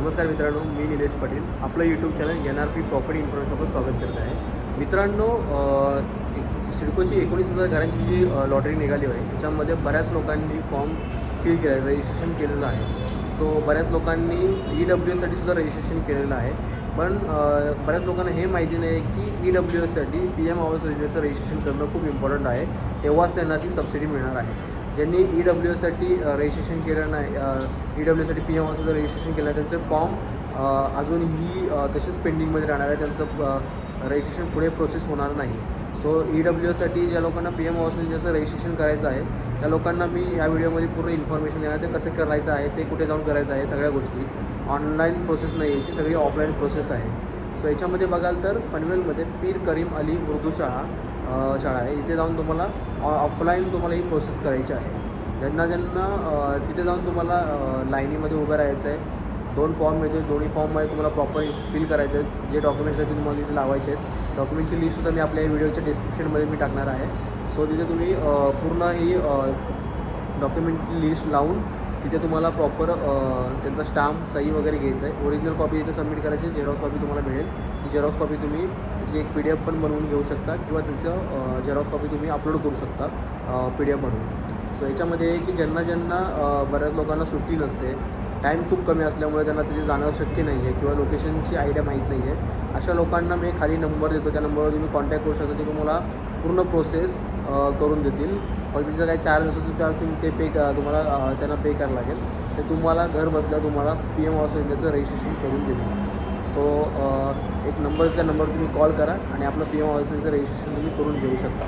नमस्कार मित्रांनो मी निलेश पाटील. आपलं YouTube channel N R P property इन्फॉर्मेशनवर स्वागत करत आहे. मित्रांनो एक- सिडकोची एकोणीस हजार घरांची जी लॉटरी निघाली आहे त्याच्यामध्ये बऱ्याच लोकांनी फॉर्म फिल केलं आहे रजिस्ट्रेशन केलेलं आहे. सो बऱ्याच लोकांनी ई डब्ल्यू एससाठी सुद्धा रजिस्ट्रेशन केलेलं आहे. पण बऱ्याच लोकांना हे माहिती नाही की ई डब्ल्यू एससाठी पी एम आवास योजनेचं रजिस्ट्रेशन करणं खूप इम्पॉर्टंट आहे. तेव्हाच त्यांना ती सबसिडी मिळणार आहे. ज्यांनी ई डब्ल्यूसाठी रजिस्ट्रेशन केलं नाही ई डब्ल्यूसाठी पी एम आवासचं रजिस्ट्रेशन केलं आहे त्यांचे फॉर्म अजूनही तसेच पेंडिंगमध्ये राहणार आहे. त्यांचं रजिस्ट्रेशन पुढे प्रोसेस होणार नाही. सो ई डब्ल्यूसाठी ज्या लोकांना पी एम आवास जसं रजिस्ट्रेशन करायचं आहे त्या लोकांना मी या व्हिडिओमध्ये पूर्ण इन्फॉर्मेशन देणार ते कसं करायचं आहे ते कुठे जाऊन करायचं आहे सगळ्या गोष्टी. ऑनलाईन प्रोसेस नाही याची सगळी ऑफलाईन प्रोसेस आहे. सो याच्यामध्ये बघाल तर पनवेलमध्ये पीर करीम अली उर्दू शाळा शाळा आहे. इथे जाऊन तुम्हाला ऑफलाईन तुम्हाला ही प्रोसेस करायची आहे. ज्यांना ज्यांना तिथे जाऊन तुम्हाला लाईनीमध्ये उभं राहायचं आहे दोन फॉर्म मिळतील. दोन्ही फॉर्ममध्ये तुम्हाला प्रॉपर फिल करायचे आहेत. जे डॉक्युमेंट्स आहेत ते तुम्हाला तिथे लावायचे आहेत. डॉक्युमेंटची लिस्टसुद्धा मी आपल्या व्हिडिओच्या डिस्क्रिप्शनमध्ये मी टाकणार आहे. सो तिथे तुम्ही पूर्ण ही डॉक्युमेंट लिस्ट लावून तिथे तुम्हाला प्रॉपर त्यांचा स्टाम्प सही वगैरे घ्यायचं आहे. ओरिजिनल कॉपी इथे सबमिट करायची झेरॉक्स कॉपी तुम्हाला मिळेल. ती झेरॉक्स कॉपी तुम्ही त्याची एक पी डी एफ पण बनवून घेऊ शकता किंवा त्याचं झेरॉक्स कॉपी तुम्ही अपलोड करू शकता पी डी एफ बनवून. सो याच्यामध्ये की ज्यांना ज्यांना बऱ्याच लोकांना सुट्टी नसते टाईम खूप कमी असल्यामुळे त्यांना तिथे जाणं शक्य नाही आहे किंवा लोकेशनची आयडिया माहीत नाही आहे. अशा लोकांना मी खाली नंबर देतो. त्या नंबरवर तुम्ही कॉन्टॅक्ट करू शकता. ते तुम्हाला पूर्ण प्रोसेस करून देतील. पण काही चार्ज असेल तो चार्ज तुम्ही ते पे तुम्हाला त्यांना पे करावं लागेल. ते तुम्हाला घर बसल्या तुम्हाला पी एम ऑस इंडियाचं रजिस्ट्रेशन करून देतील. सो एक नंबर त्या नंबर तुम्ही कॉल करा आणि आपलं पी एम ऑस योजनेचं रजिस्ट्रेशन तुम्ही करून घेऊ शकता.